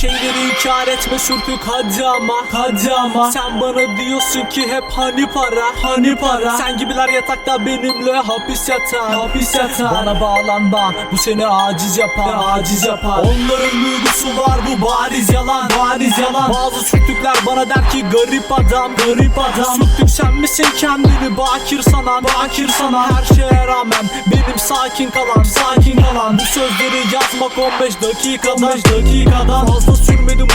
shaded inkar etme sürtük hadi ama Hadi ama. Sen bana diyorsun ki hep hani para Hani para. Sen gibiler yatakta benimle hapis yatar Hapis yatar. Bana bağlanma bu seni aciz yapar Aciz yapar. Onların duygusu var bu bariz yalan Bariz yalan. Bazı sürtükler bana der ki garip adam Garip adam. Sürtük sen misin kendini bakir sanan Bakir sanan? Her şeye rağmen benim sakin kalan Sakin kalan. Bu sözleri yazmak 15 dakikada 15 dakikadan. Fazla sürmedi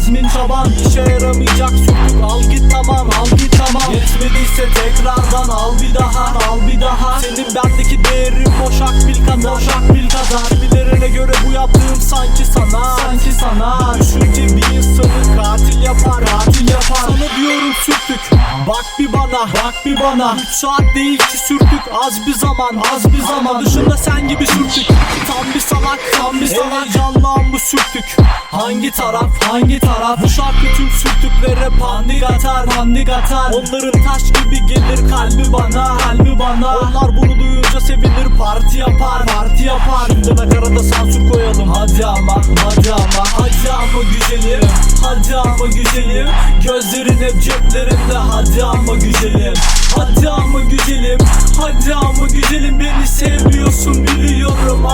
Azmin taban işe yaramayacak sürtük Al git tamam al git tamam. Yetmediyse tekrardan al bir daha Al bir daha. Senin bendeki değerin boşak bil kadar Boşak bil kadar. Kimilerine göre bu yaptığım sanki sana Sanki sana. Düşünce bir insanı katil yapar Katil yapar. Sana diyorum sürtük Bak bir bana Bak bir bana. 3 saat değil ki sürtük Az bir zaman Az bir zaman. Dışında sen gibi sürtük. Tam bir salak Tam bir salak. Heyecanlan bu sürtük Hangi taraf Hangi taraf? Bu şarkı tüm sürtüklere pandik atar Pandik atar. Onların taş gibi gelir kalbi bana Kalbi bana. Onlar bunu duyunca sevinir Parti yapar Parti yapar. Şimdi nakarata sansür koyalım. Hadi ama Hadi ama Hadi ama güzelim. Hadi ama güzelim. Gözlerin hep ceplerinde. Hadi ama güzelim